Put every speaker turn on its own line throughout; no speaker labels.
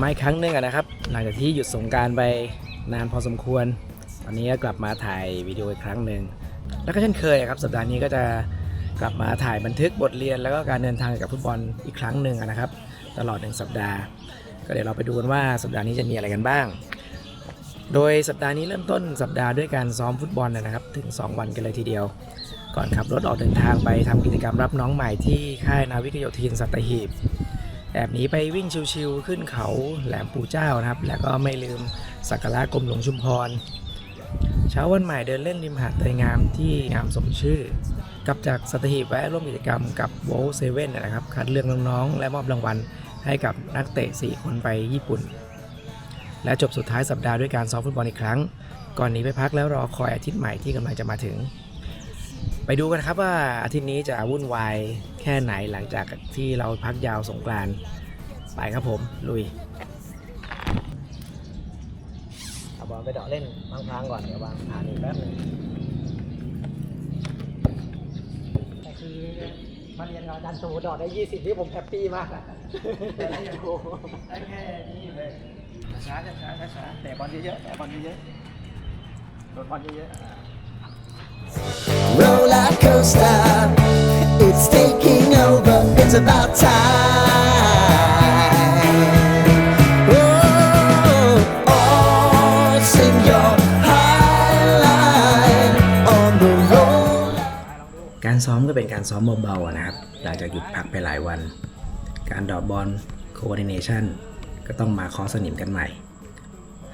มาอีกครั้งหนึงนะครับ หลังจากที่หยุดสงการไปนานพอสมควร ตอนนี้ก็กลับมาถ่ายวิดีโออีกครั้งหนึ่งแล้วก็เช่นเคยอะครับสัปดาห์นี้ก็จะกลับมาถ่ายบันทึกบทเรียน แล้วก็การเดินทางกับฟุตบอลอีกครั้งหนึ่งนะครับ ตลอดหนึ่งสัปดาห์ ก็เดี๋ยวเราไปดูกันว่าสัปดาห์นี้จะมีอะไรกันบ้าง โดยสัปดาห์นี้เริ่มต้นสัปดาห์ด้วยการซ้อมฟุตบอลนะครับ ถึง 2 วันกันเลยทีเดียว ก่อนขับรถออกเดินทางไปทำกิจกรรมรับน้องใหม่ที่ค่ายนาวิกโยธินสัตหีบ แอบหนีไปวิ่งชิวๆขึ้นเขาแหลมปู่เจ้านะครับ แล้วก็ไม่ลืมสักการะกรมหลวงชุมพร เช้าวันใหม่เดินเล่นริมหาดเตยงามที่งามสมชื่อกลับจากสัตหีบแวะร่วมกิจกรรมกับโวลเซเว่นนะครับ คัดเลือกน้องๆ และมอบรางวัลให้กับนักเตะ 4 คนไปญี่ปุ่น และจบสุดท้ายสัปดาห์ด้วยการซ้อมฟุตบอลอีกครั้ง ก่อนหนีไปพักแล้วรอคอยอาทิตย์ใหม่ที่กำลังจะมาถึง ไปดูกันครับว่าอาทิตย์นี้จะวุ่นวายแค่ไหนหลังจากที่เราพักยาวสงกรานต์ไปครับผม ลุยเอาบอลไปเดาะเล่นพังๆก่อนเดี๋ยววางฐานอีกแป๊บหนึงแต่คือมาเรียนกับอาจารย์โตเดอดได้ 20 ที่ผมแฮปปี้มากอะแต่ได้ยังโกได้แค่นี้เลยช้าๆช้าๆช้าๆแต่บอลเยอะๆแต่บอลเยอะๆโดนบอลเยอะๆ
Roller coaster. It's taking over. It's about time. Oh, oh, sing your highline on the road.
การซ้อมก็เป็นการซ้อมเบาๆอะนะครับ หลังจากหยุดพักไปหลายวัน การดรอปบอล coordination ก็ต้องมาเคอสนิมกันใหม่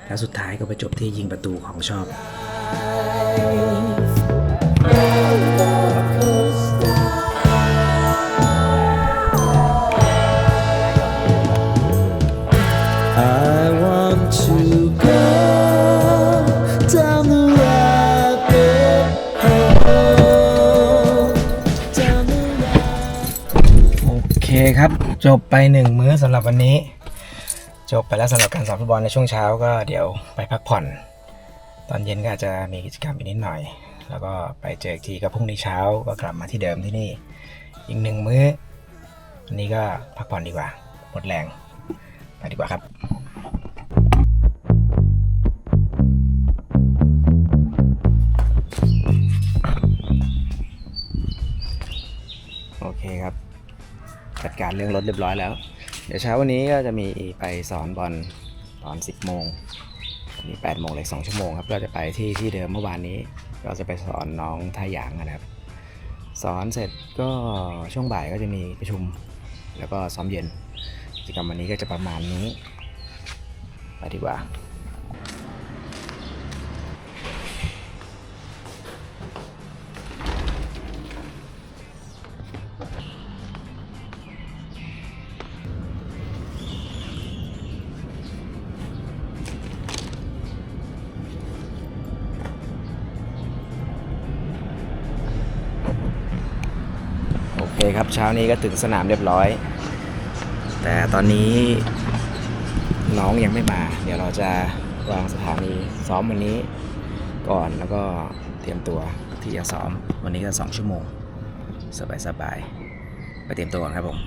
แล้วสุดท้ายก็ไปจบที่ยิงประตูของชอบ
I
โอเคครับ จบไปหนึ่งมื้อสำหรับวันนี้ จบไปแล้วสำหรับการซ้อมฟุตบอลในช่วงเช้าก็เดี๋ยวไปพักผ่อน ตอนเย็นก็อาจจะมีกิจกรรมอีกนิดหน่อย แล้วก็ไปเจออีกทีก็พรุ่งนี้เช้าก็กลับมาที่เดิมที่นี่ อีกหนึ่งมื้อวันนี้ก็พักผ่อนดีกว่าหมดแรงไปดีกว่าครับโอเคครับ จัดการเรื่องรถเรียบร้อยแล้ว เดี๋ยวเช้าวันนี้ก็จะมีไปสอนบอลตอน 10 โมงวันนี้8โมงเลย2ชั่วโมงครับก็จะไปที่ที่เดิมเมื่อวานนี้ ก็จะไปสอนน้องท่าหยางนะครับ สอนเสร็จก็ช่วงบ่ายก็จะมีประชุม แล้วก็ซ้อมเย็นกิจกรรมวันนี้ก็จะประมาณนี้ไปดีกว่า คครับเช้านี้ก็ถึงสนามเรียบร้อย แต่ตอนนี้น้องยังไม่มา เดี๋ยวเราจะวางสถานีซ้อมวันนี้ก่อนแล้วก็เตรียมตัวที่จะซ้อมวันนี้ก็2ชั่วโมง สบายๆไปเตรียมตัวก่อนครับผม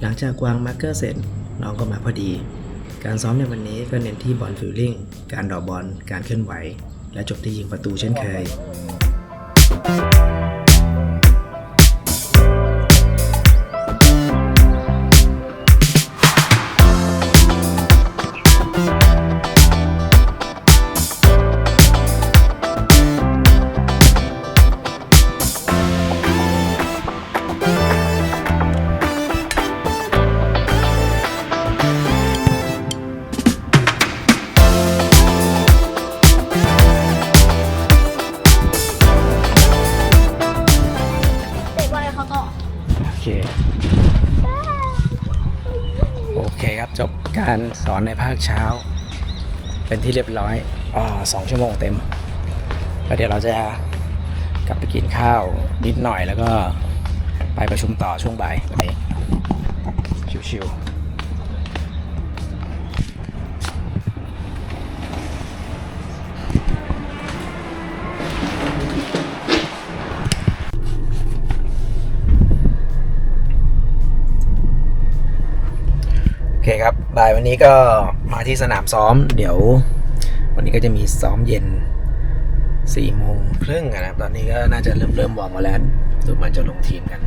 หลังจากวางมาร์กเกอร์เสร็จน้องก็มาพอดี การซ้อมในวันนี้ก็เน้นที่บอลฟิลลิ่ง การดอกบอล การเคลื่อนไหว และจบที่ยิงประตูเช่นเคย คเช้า เป็นที่เรียบร้อยอสองชั่วโมงเต็มแล้วเดี๋ยวเราจะกลับไปกินข้าวนิดหน่อยแล้วก็ไปประชุมต่อช่วงบ่ายวันนี้ชิวๆ บ่ายวันนี้ก็มาที่สนามซ้อม เดี๋ยว วันนี้ก็จะมีซ้อมเย็นสี่โมงครึ่งนะครับ ตอนนี้ก็น่าจะเริ่มเริ่มวอร์มมาแล้วดูมือนจะลงทีมกัน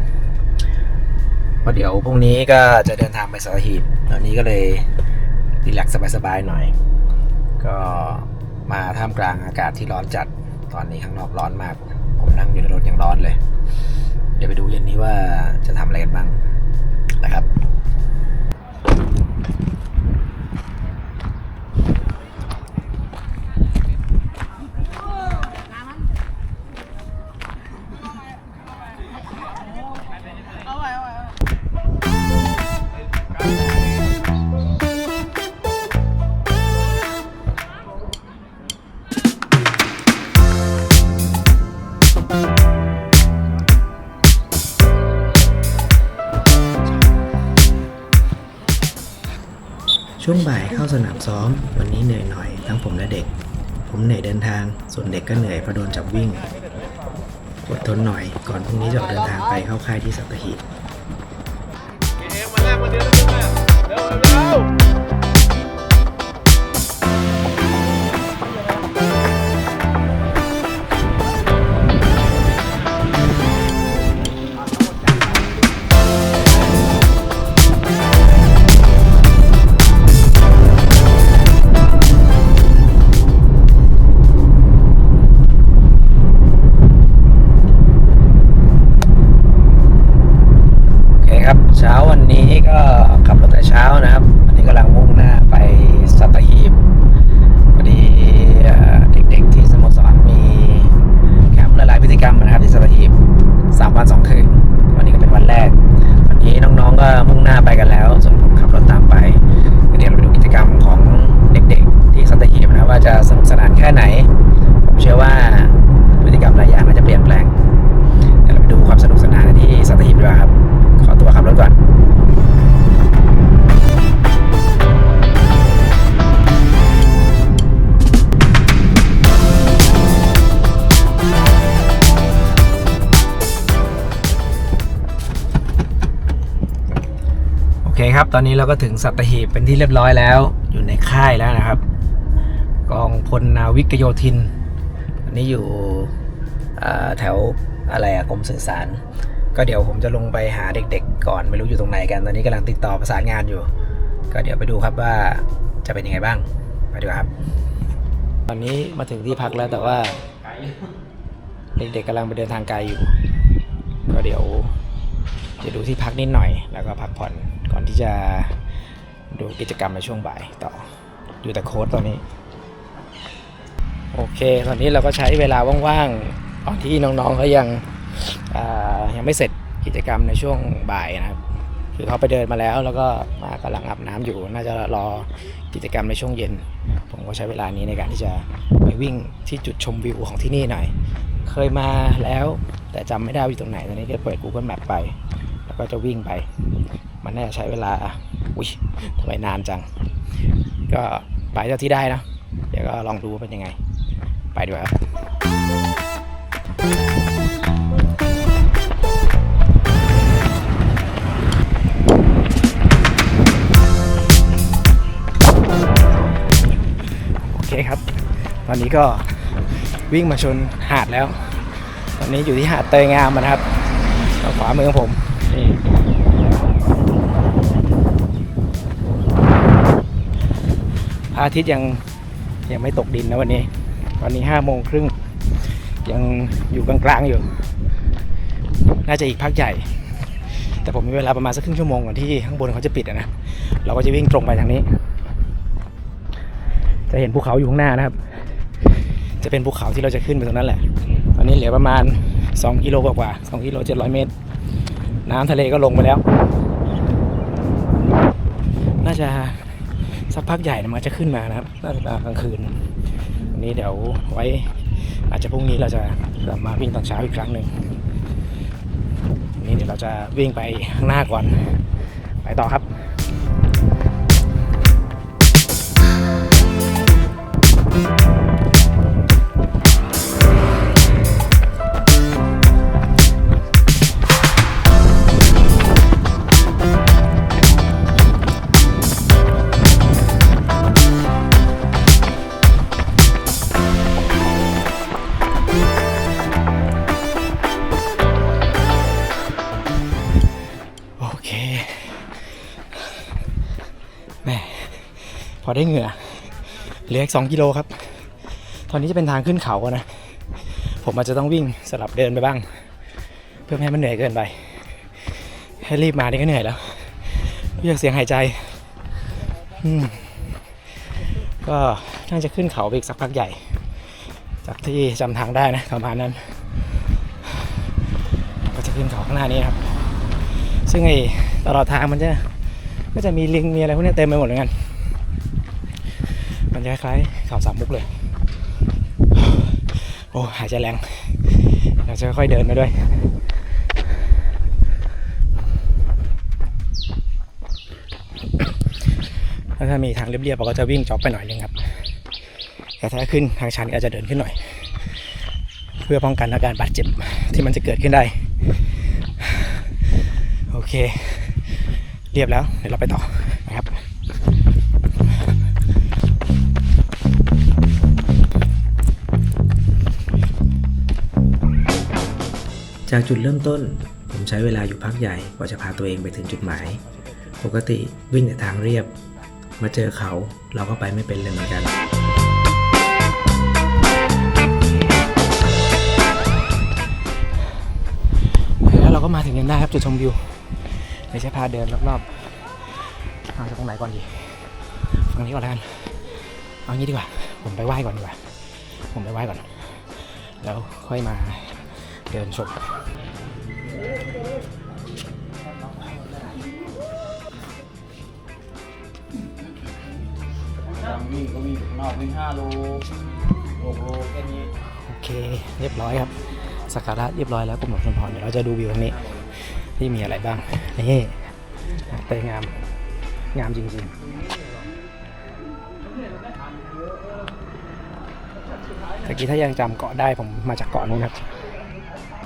พราะเดี๋ยวพรุ่งนี้ก็จะเดินทางไปสัตหีบตอนนี้ก็เลยรีแลกซ์สบายๆหน่อย ก็มาท่ามกลางอากาศที่ร้อนจัด ตอนนี้ข้างนอกร้อนมาก ผมนั่งอยู่ในรถยังร้อนเลย เดี๋ยวไปดูเย็นนี้ว่าจะทำอะไรกันบ้างนะครับ ช่วงบ่ายเข้าสนามซ้อม วันนี้เหนื่อยหน่อยทั้งผมและเด็ก ผมเหนื่อยเดินทาง ส่วนเด็กก็เหนื่อยเพราะโดนจับวิ่งอดทนหน่อยก่อนพรุ่งนี้จะออกเดินทางไปเข้าค่ายที่สัตหีบ โตอนนี้เราก็ถึงสัตหีบเป็นที่เรียบร้อยแล้ว อยู่ในค่ายแล้วนะครับ กองพลนาวิกโยธินอันนี้อยู่แถวอะไรอะกรมสื่อสาร ก็เดี๋ยวผมจะลงไปหาเด็กๆ ก่อนไม่รู้อยู่ตรงไหนกัน ตอนนี้กำลังติดต่อประสานงานอยู่ ก็เดี๋ยวไปดูครับว่าจะเป็นยังไงบ้างไปดูครับ ตอนนี้มาถึงที่พักแล้วแต่ว่าเด็กๆกำลังไปเดินทางไกลอยู่ ก็เดี๋ยวจะดูที่พักนิดหน่อยแล้วก็พักผ่อน ก่อนที่จะดูกิจกรรมในช่วงบ่ายต่อ ดูแต่โค้ดตอนนี้ โอเค ตอนนี้เราก็ใช้เวลาว่างๆตอนที่น้องๆเขายังยังไม่เสร็จกิจกรรมในช่วงบ่ายนะครับ คือเขาไปเดินมาแล้วแล้วก็มากำลังอาบน้ำอยู่ น่าจะรอกิจกรรมในช่วงเย็น ผมก็ใช้เวลานี้ในการที่จะไปวิ่งที่จุดชมวิวของที่นี่หน่อย เคยมาแล้วแต่จำไม่ได้ว่าอยู่ตรงไหนตอนนี้ก็เปิด Google Map ไป แล้วก็จะวิ่งไป มันน่าจะใช้เวลา อุ้ยทำไมนานจัง ก็ไปเท่าที่ได้นะ เดี๋ยวก็ลองดูว่าเป็นยังไง ไปดีกว่าครับโอเคครับ ตอนนี้ก็วิ่งมาชนหาดแล้ว ตอนนี้อยู่ที่หาดเตยงามนะครับทางขวามือของผมนี่ พระอาทิตย์ยังยังไม่ตกดินนะวันนี้ ตอนนี้ห้าโมงครึ่งยังอยู่กลางๆอยู่ น่าจะอีกพักใหญ่ แต่ผมมีเวลาประมาณสักครึ่งชั่วโมงก่อนที่ข้างบนเขาจะปิดนะเราก็จะวิ่งตรงไปทางนี้ จะเห็นภูเขาอยู่ข้างหน้านะครับ จะเป็นภูเขาที่เราจะขึ้นไปตรงนั้นแหละ ตอนนี้เหลือประมาณ 2กิโลกว่าๆ2กิโล700 เมตร น้ำทะเลก็ลงไปแล้ว น่าจะ สักพักใหญ่มันจะขึ้นมานะครับน่าจะกลางคืนวันนี้เดี๋ยวไว้ อาจจะพรุ่งนี้เราจะกลับมาวิ่งตอนเช้าอีกครั้งหนึ่งวันนี้เดี๋ยวเราจะวิ่งไปข้างหน้าก่อน ไปต่อครับแห ได้เหงื่อเหลืออีกสองกิโลครับ ตอนนี้จะเป็นทางขึ้นเขาอะนะ ผมอาจจะต้องวิ่งสลับเดินไปบ้าง เพื่อไม่ให้มันเหนื่อยเกินไปให้รีบมานี่ก็เหนื่อยแล้วเรียกเสียงหายใจอืมก็น่าจะขึ้นเขาไปอีกสักพักใหญ่ จากที่จำทางได้นะประมาณนั้น ก็จะขึ้นเขาข้างหน้านี้ครับ ซึ่งไอ้ตลอดทางมันจะก็จะมีลิงมีอะไรพวกนี้เต็มไปหมดเหมือนกัน มันจะคล้ายๆเขาสามมุกเลย โอ้หายใจแรงเราจะค่อยๆเดินไปด้วยแล้วถ้ามีทางเรียบๆเราก็จะวิ่งจ็อกไปหน่อยนึงครับ แต่ถ้าขึ้นทางชันก็จะเดินขึ้นหน่อย เพื่อป้องกันอาการบาดเจ็บที่มันจะเกิดขึ้นได้ โอเค เรียบแล้ว เดี๋ยวเราไปต่อ จากจุดเริ่มต้น ผมใช้เวลาอยู่พักใหญ่กว่าจะพาตัวเองไปถึงจุดหมาย ปกติวิ่งแต่ทางเรียบ มาเจอเขาเราก็ไปไม่เป็นเลยเหมือนกัน แล้วเราก็มาถึงกันได้ครับจุดชมวิวเดี๋ยวจะพาเดินรอบๆเอาจากตรงไหนก่อนดีฝั่งนี้ก่อนแล้วกันเอางี้ดีกว่า ผมไปไหว้ก่อนดีกว่า ผมไปไหว้ก่อน แล้วค่อยมาเดินชม
วิ่งก็วิ่งข้างนอกวิ่งห้าโลหกโลแค่นี้
โอเค เรียบร้อยครับสักการะเรียบร้อยแล้วกรมหลวงชลพรเดี๋ยวเราจะดูวิวทางนี้ ที่มีอะไรบ้างนี่เตยงาม งามจริงๆตะกี้ถ้ายังจำเกาะได้ผมมาจากเกาะนู้นครับ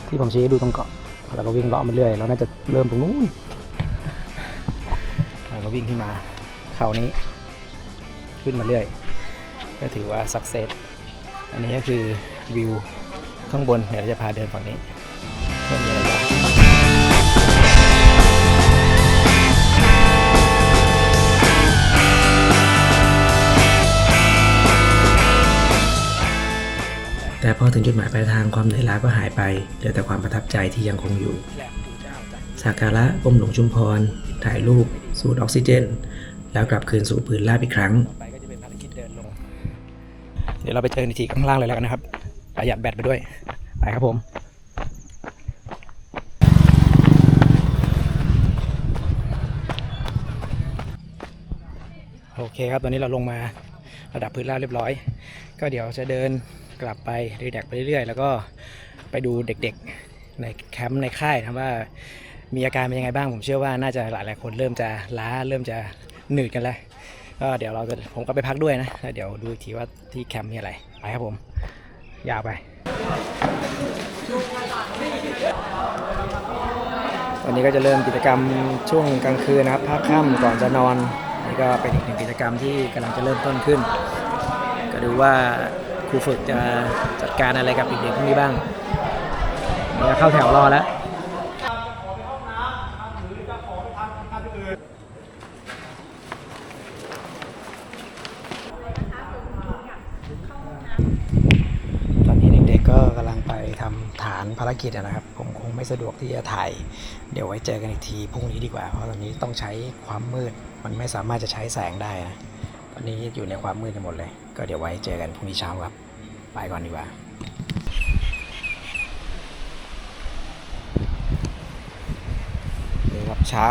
ที่ผมชี้ดูตรงเกาะ แล้วก็วิ่งเลาะมาเรื่อยแล้วน่าจะเริ่มตรงนู้นแล้วก็วิ่งขึ้นมาเขานี้ ขึ้นมาเรื่อย ก็ถือว่าสักเซสอันนี้ก็คือวิวข้างบนเดี๋ยวเราจะพาเดินฝั่งนี้ว่ามีอะไร แต่พอถึงจุดหมายปลายทางความเหนื่อยล้าก็หายไป เหลือแต่ความประทับใจที่ยังคงอยู่ สักการะกรมหลวงชุมพร ถ่ายรูป สูดออกซิเจน แล้วกลับคืนสู่พื้นราบอีกครั้ง เดี๋ยวเราไปเจอกันอีกทีข้างล่างเลยแล้วกันนะครับ ประหยัดแบตไปด้วย ไปครับผมโอเคครับ ตอนนี้เราลงมาระดับพื้นราบเรียบร้อย ก็เดี๋ยวจะเดิน กลับไปรีแดกไปเรื่อยๆ แล้วก็ไปดูเด็กๆในแคมป์ในค่ายนะว่ามีอาการเป็นยังไงบ้างผมเชื่อว่าน่าจะหลายๆคนเริ่มจะล้าเริ่มจะหนืดกันแล้วก็เดี๋ยวเราจะผมก็ไปพักด้วยนะแล้วเดี๋ยวดูอีกทีว่าที่แคมป์มีอะไรไปครับผมยาวไป วันนี้ก็จะเริ่มกิจกรรมช่วงกลางคืนนะครับพักค่ำก่อนจะนอนนี่ก็เป็นอีกหนึ่งกิจกรรมที่กำลังจะเริ่มต้นขึ้น ก็ดูว่า ครูฝึกจะจัดการอะไรกับเด็กๆพวกนี้บ้างเดี๋ยวเข้าแถวรอแล้วตอนนี้เด็กๆก็กำลังไปทำฐานภารกิจนะครับ ผมคงไม่สะดวกที่จะถ่าย เดี๋ยวไว้เจอกันอีกทีพรุ่งนี้ดีกว่า เพราะตอนนี้ต้องใช้ความมืด มันไม่สามารถจะใช้แสงได้นะ ตอนนี้อยู่ในความมืดกันหมดเลย ก็เดี๋ยวไว้เจอกันพรุ่งนี้เช้าครับ ไปก่อนดีกว่า
นี่ครับเช้า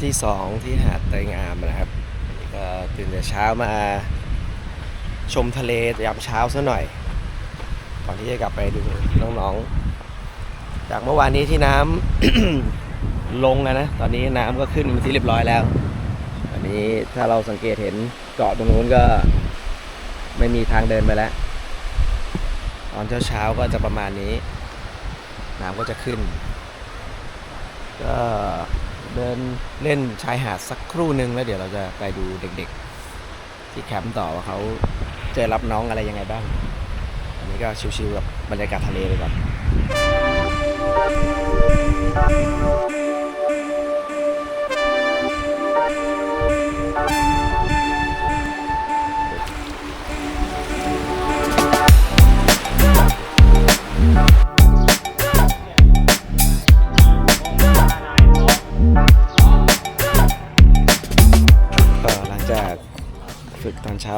ที่สองที่หาดเตยงามนะครับก็ตื่นแต่เช้ามาชมทะเลยามเช้าซะหน่อย ก่อนที่จะกลับไปดูน้องๆ จากเมื่อวานนี้ที่น้ำลงแล้วนะ ตอนนี้น้ำก็ขึ้นมาที่เรียบร้อยแล้ว อันนี้ถ้าเราสังเกตเห็น เกาะตรงนู้นก็ไม่มีทางเดินไปแล้ว ตอนเช้าๆก็จะประมาณนี้ น้ำก็จะขึ้น ก็เดินเล่นชายหาดสักครู่หนึ่งแล้วเดี๋ยวเราจะไปดูเด็กๆ ที่แคมป์ต่อว่าเขาเจอรับน้องอะไรยังไงบ้าง อันนี้ก็ชิวๆกับบรรยากาศทะเลไปก่อน「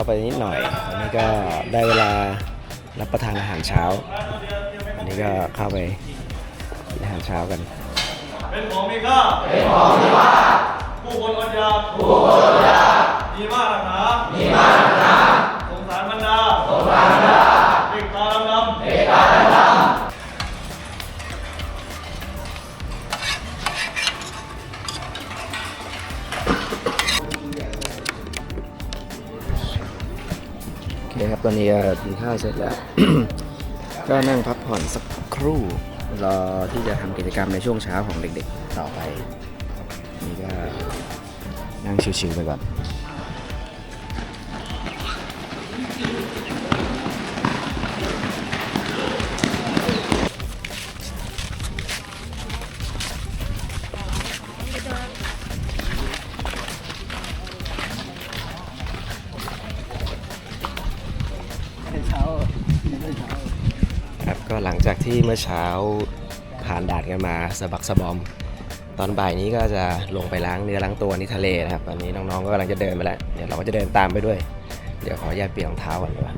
ไปนิดหน่อยอันนี้ก็ได้เวลารับประทานอาหารเช้าอันนี้ก็เข้าไปกินอาหารเช้ากัน
เป็นของมีค่าเป็นของมีค่าผู้คนอดอยากผู้คนอดอยากมีมากหนามีมาก ต
อนนี้กินข้าวเสร็จแล้ว ก็นั่งพักผ่อนสักครู่ รอที่จะทำกิจกรรมในช่วงเช้าของเด็กๆ ต่อไป นี่ก็นั่งชิวๆไปก่อน มื่อเช้าผ่านด่านกันมาสะบักสะบอม ตอนบ่ายนี้ก็จะลงไปล้างเนื้อล้างตัวที่ทะเลนะครับ ตอนนี้น้องๆก็กำลังจะเดินไปแล้ว เดี๋ยวเราก็จะเดินตามไปด้วย เดี๋ยวขอแยกเปลี่ยนรองเท้าก่อนดีกว่า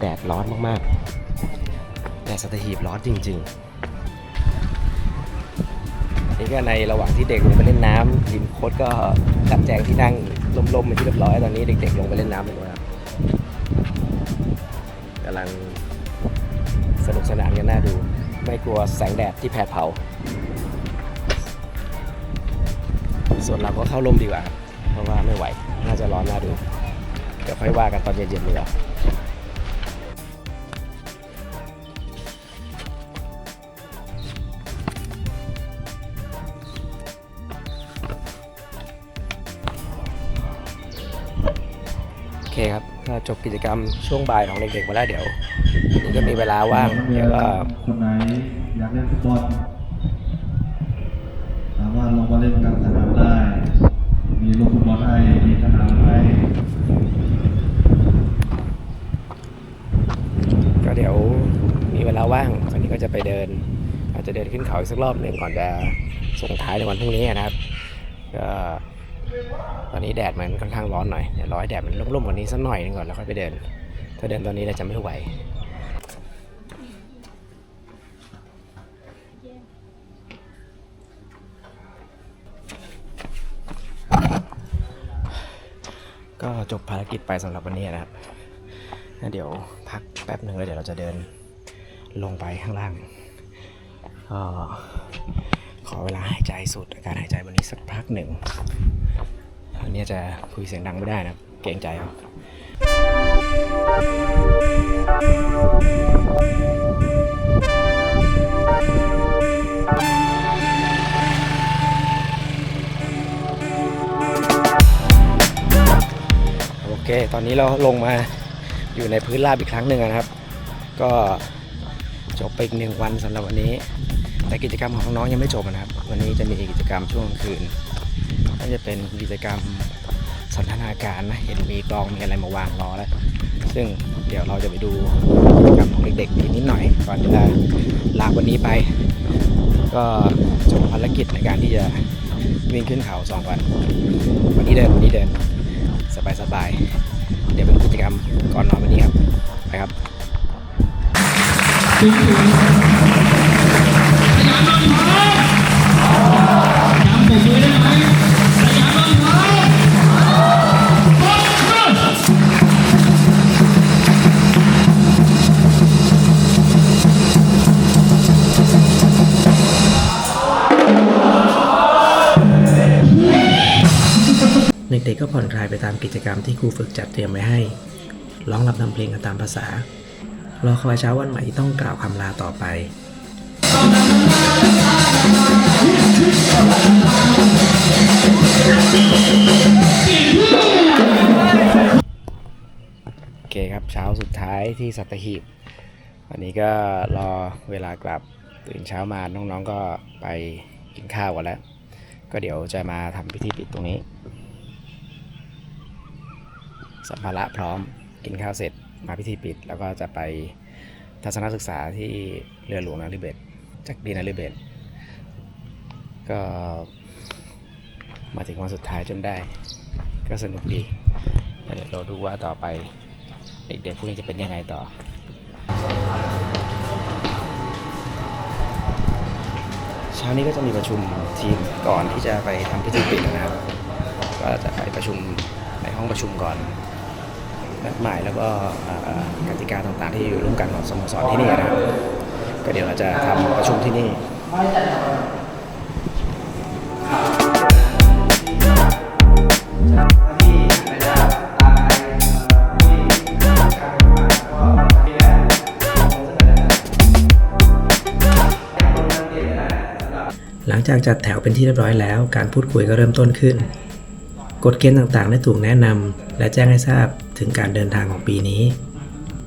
แดดร้อนมากๆ แดดสัตหีบร้อนจริง ๆนี่ก็ในระหว่างที่เด็กลงไปเล่นน้ำทีมโค้ชก็จัดแจงที่นั่งล่มๆเป็นที่เรียบร้อยตอนนี้เด็กๆลงไปเล่นน้ำไปแล้วครับกำลัง สนุกสนานกันน่าดู ไม่กลัวแสงแดดที่แผดเผา ส่วนเราก็เข้าร่มดีกว่า เพราะว่าไม่ไหว น่าจะร้อนน่าดู เดี๋ยวค่อยว่ากันตอนเย็นๆเลยอะ จบกิจกรรมช่วงบ่ายของเด็กๆมาแล้วเดี๋ยวนี่ก็มีเวลาว่างเดี๋ยวก็
คนไหนอยากเล่นฟุตบอลสามารถลงมาเล่นกลางสนามได้ มีลูกฟุตบอลให้มีสนามให้
ก็เดี๋ยวมีเวลาว่างคราวนี้ก็จะไปเดิน อาจจะเดินขึ้นเขาอีกสักรอบหนึ่งก่อนจะส่งท้ายในวันพรุ่งนี้นะครับก็ ตอนนี้แดดมันค่อนข้างร้อนหน่อย เดี๋ยวรอให้แดดมันร่มๆกว่านี้สักหน่อยนึงก่อนแล้วค่อยไปเดิน ถ้าเดินตอนนี้เราจะไม่ไหวก็จบภารกิจไปสำหรับวันนี้นะครับ เดี๋ยวพักแป๊บหนึ่งแล้วเดี๋ยวเราจะเดินลงไปข้างล่างก็ ขอเวลาหายใจสูดอาการหายใจวันนี้สักพักหนึ่งอันนี้จะคุยเสียงดังไม่ได้นะ เกรงใจครับโอเค ตอนนี้เราลงมาอยู่ในพื้นราบอีกครั้งหนึ่งนะครับ ก็จบไปอีกหนึ่งวันสำหรับวันนี้ แต่กิจกรรมของน้องๆยังไม่จบนะครับ วันนี้จะมีกิจกรรมช่วงกลางคืนก็จะเป็นกิจกรรมสันทนาการนะเห็นมีกลองมีอะไรมาวางรอแล้ว ซึ่งเดี๋ยวเราจะไปดูกิจกรรมของเด็กๆอีกนิดหน่อยก่อนจะลาวันนี้ไป ก็จบภารกิจในการที่จะวิ่งขึ้นเขาสองวัน วันนี้เดินวันนี้เดินสบายๆเดี๋ยวเป็นกิจกรรมก่อนนอนวันนี้ครับไปครับ
เด็กๆก็ผ่อนคลายไปตามกิจกรรมที่ครูฝึกจัดเตรียมไว้ให้ ร้องรับนำเพลงกันตามภาษา รอคอยเช้าวันใหม่ที่ต้องกล่าวคำลาต่อไป
โอเคครับเช้าสุดท้ายที่สัตหีบ วันนี้ก็รอเวลากลับตื่นเช้ามาน้องๆก็ไปกินข้าวกันแล้ว ก็เดี๋ยวจะมาทำพิธีปิดตรงนี้ สัมภาระพร้อมกินข้าวเสร็จมาพิธีปิด แล้วก็จะไปทัศนศึกษาที่เรือหลวงนาริเบศจากดีนาริเบศ ก็มาถึงวันสุดท้ายจนได้ ก็สนุกดีเดี๋ยวเราดูว่าต่อไป เด็กๆพวกนี้จะเป็นยังไงต่อเช้านี้ก็จะมีประชุมทีมก่อนที่จะไปทำพิธีปิดนะครับ ก็จะไปประชุมในห้องประชุมก่อนนัดหมายแล้วก็กติกาต่างๆที่อยู่ร่วมกันของสโมสรที่นี่นะครับก็เดี๋ยวเราจะทำประชุมที่นี่ งจากจัดแถวเป็นที่เรียบร้อยแล้ว การพูดคุยก็เริ่มต้นขึ้น กฎเกณฑ์ต่างๆ ได้ถูกแนะนำและแจ้งให้ทราบถึงการเดินทางของปีนี้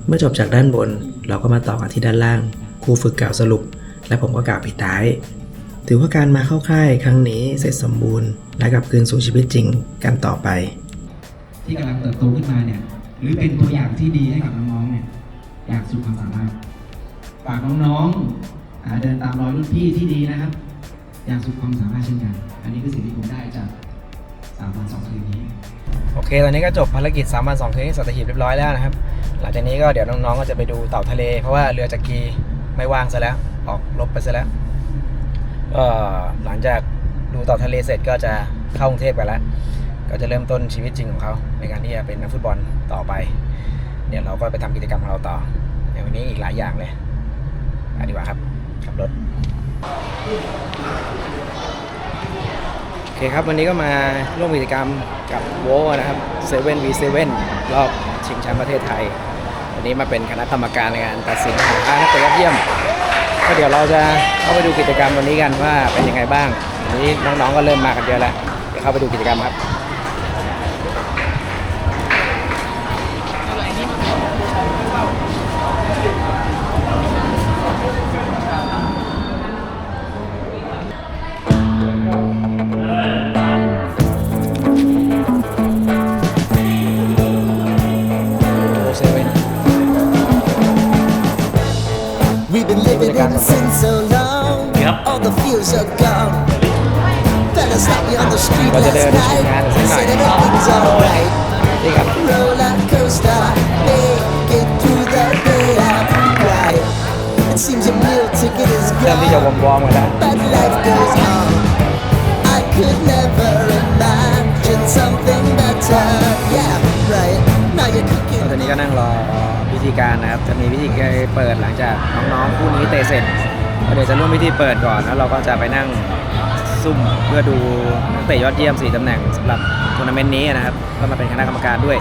เมื่อจบจากด้านบน เราก็มาต่อกันที่ด้านล่าง ครูฝึกกล่าวสรุป และผมก็กล่าวปิดท้าย ถือว่าการมาเข้าค่ายครั้งนี้เสร็จสมบูรณ์ และกลับคืนสู่ชีวิตจริงกันต่อไป
ที่กำลังเติบโตขึ้นมาเนี่ยหรือเป็นตัวอย่างที่ดีให้กับน้องๆเนี่ยอยางสุดความสามารถฝากน้องๆเดินตามรอยรุ่นพี่ที่ดีนะครับ อย่างสุดความสามารถเช่นกัน อันนี้คือสิ่งที่ผมได้จากสามวันสองคืนนี้
โอเค ตอนนี้ก็จบภารกิจ3วัน2คืนที่สัตหีบเรียบร้อยแล้วนะครับ หลังจากนี้ก็เดี๋ยวน้องๆก็จะไปดูเต่าทะเล เพราะว่าเรือจักรีไม่ว่างซะแล้ว ออกลบไปซะแล้วก็หลังจากดูเต่าทะเลเสร็จก็จะเข้ากรุงเทพกันแล้ว ก็จะเริ่มต้นชีวิตจริงของเขา ในการที่จะเป็นนักฟุตบอลต่อไป เดี๋ยวเราก็ไปทำกิจกรรมของเราต่อในวันนี้อีกหลายอย่างเลยดีกว่าครับขับรถ โอเคครับวันนี้ก็มาร่วมกิจกรรมกับโวนะครับเซเว่นวีเซเว่นรอบชิงแชมป์ประเทศไทย วันนี้มาเป็นคณะกรรมการในการตัดสินหานักเตะยอดเยี่ยม ก็เดี๋ยวเราจะเข้าไปดูกิจกรรมวันนี้กันว่าเป็นยังไงบ้างวันนี้น้องๆก็เริ่มมากันเยอะแล้วเดี๋ยวเข้าไปดูกิจกรรมครับ เปิดก่อนแล้วเราก็จะไปนั่งซุ่มเพื่อดูนักเตะยอดเยี่ยม 4ตำแหน่งสำหรับทัวร์นาเมนต์นี้นะครับ ก็มาเป็นคณะกรรมการด้วย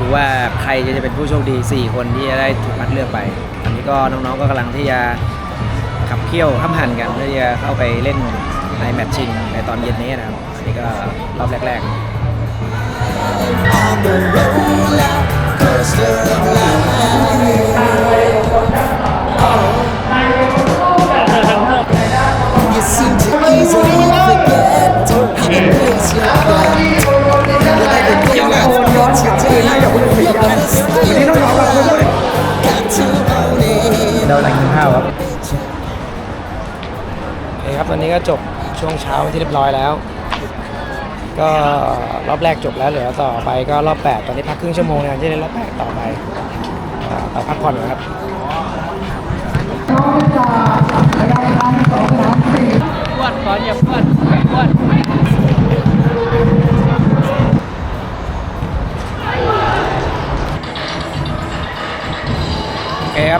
ดูว่าใครจะเป็นผู้โชคดี 4 คนที่จะได้ถูกคัดเลือกไป อันนี้ก็น้องๆก็กำลังที่จะขับเคี่ยวห้ำหั่นกันเพื่อที่จะเข้าไปเล่นในแมตช์ชิงในตอนเย็นนี้นะครับอันนี้ก็รอบแรกๆ
on the roller coaster of life. You seem to easily forget how the place you're at. With everything that's meant today, you gotta stay alive. Got to own it.
เรากำลังกินข้าวครับโอเคครับตอนนี้ก็จบช่วงเช้าที่เรียบร้อยแล้ว ก็รอบแรกจบแล้วเหลือต่อไปก็รอบ8ตอนนี้พักครึ่งชั่วโมงในการที่เล่นรอบ8ต่อไปอ่าไปพักผ่อนนครับโอเคครับ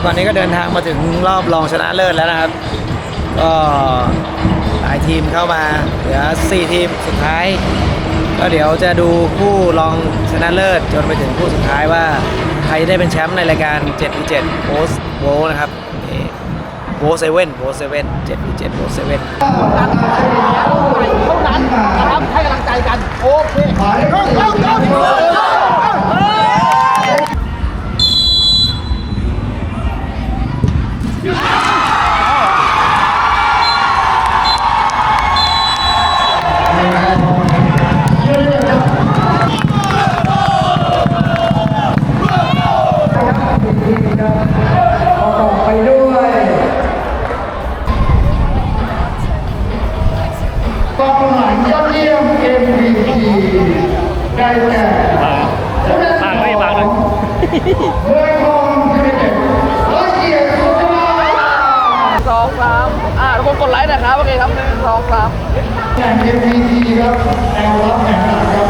ตอนนี้ก็เดินทางมาถึงรอบรองชนะเลิศแล้วนะครับ ก็หลายทีมเข้ามาเหลือ4ทีมสุดท้าย ก็เดี๋ยวจะดูคู่รองชนะเลิศจนไปถึงคู่สุดท้ายว่าใครจะได้เป็นแชมป์ในรายการ7-7โบสโบนะครับโบเซเว่นโบเซเว่น7 v 7โบเซเว่น
กองหลังยอดเยี่ม MVP ได้แก่
นึ่งสองสาม
แข่ง MPT ครับแนวรับแข่งขันครับ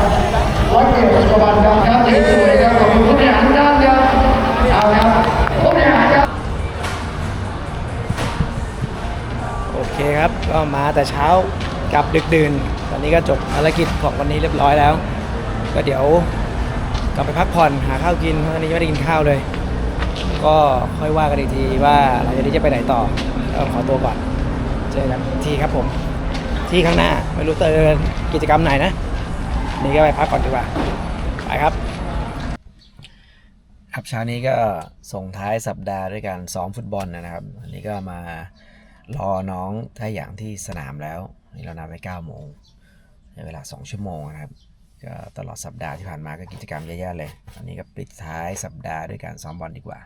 ร้อยเกียรติปัจจุบันครับครับสวยๆครับขอบคุณผู้บริหารทุกท่านครับเอาครับผู้บริหารครับ
โอเคครับก็มาแต่เช้ากลับดึกดื่น ตอนนี้ก็จบภารกิจของวันนี้เรียบร้อยแล้ว ก็เดี๋ยวกลับไปพักผ่อนหาข้าวกินเพราะวันนี้ยังไม่ได้กินข้าวเลย ก็ค่อยว่ากันอีกทีว่าหลังจากนี้จะไปไหนต่อก็ขอตัวก่อนเจอกันที่ครับผม ที่ข้างหน้า ไม่รู้เจอกิจกรรมไหนนะ นี่ก็ไปพักก่อนดีกว่า ไปครับ ครับเช้านี้ก็ส่งท้ายสัปดาห์ด้วยการซ้อมฟุตบอลนะครับอันนี้ก็มารอน้องท่าอย่างที่สนามแล้ว นี่เรานัดไป9โมงในเวลา 2 ชั่วโมงนะครับก็ตลอดสัปดาห์ที่ผ่านมาก็กิจกรรมเยอะแยะเลยอันนี้ก็ปิดท้ายสัปดาห์ด้วยการซ้อมบอลดีกว่า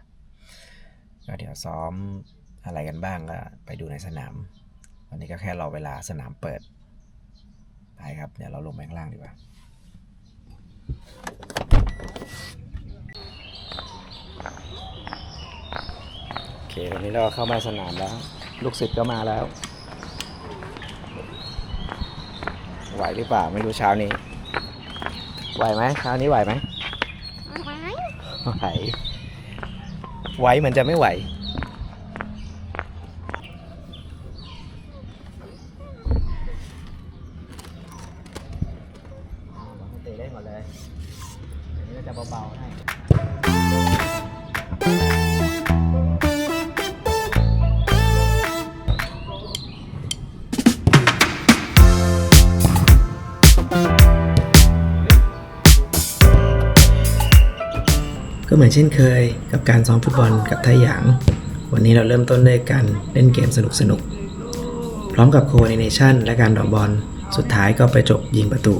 ก็เดี๋ยวซ้อมอะไรกันบ้างก็ไปดูในสนาม วันนี้ก็แค่รอเวลาสนามเปิด ไปครับ เดี๋ยวเราลงไปข้างล่างดีกว่าโอเควันนี้เราเข้ามาสนามแล้ว ลูกศิษย์ก็มาแล้ว ไหวหรือเปล่าไม่รู้เช้านี้ ไหวไหมเช้านี้ไหวไหมไหวไหวเหมือนจะไม่ไหว เตะได้หมดเลยอันนี้ก็จะเบาๆให้ก็เหมือนเช่นเคยกับการซ้อมฟุตบอลกับไทยหยาง วันนี้เราเริ่มต้นด้วยการเล่นเกมสนุกๆพร้อมกับโค o อ r d i เนชันและการดอกบอล สุดท้ายก็ไปจบยิงประตู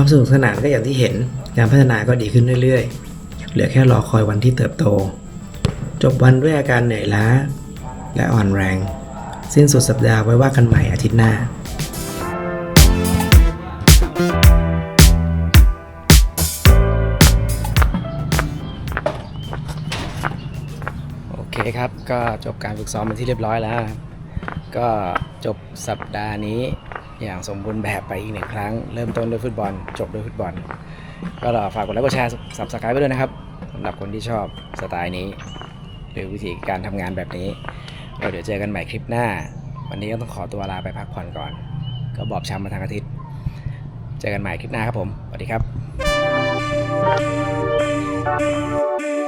ความสนุกสนานก็อย่างที่เห็นการพัฒนาก็ดีขึ้นเรื่อยๆ เหลือแค่รอคอยวันที่เติบโต จบวันด้วยอาการเหนื่อยล้า และอ่อนแรง สิ้นสุดสัปดาห์ไว้ว่ากันใหม่อาทิตย์หน้าโอเคครับ ก็จบการฝึกซ้อมเป็นที่เรียบร้อยแล้ว ก็จบสัปดาห์นี้ อย่างสมบูรณ์แบบไปอีกหนึ่งครั้ง เริ่มต้นด้วยฟุตบอล จบด้วยฟุตบอล ก็ฝากกดไลค์กดแชร์สับสกายไปด้วยนะครับสำหรับคนที่ชอบสไตล์นี้ หรือวิธีการทำงานแบบนี้ก็เดี๋ยวเจอกันใหม่คลิปหน้า วันนี้ก็ต้องขอตัวลาไปพักผ่อนก่อน ก็บอบช้ำมาทางอาทิตย์ เจอกันใหม่คลิปหน้าครับผม สวัสดีครับ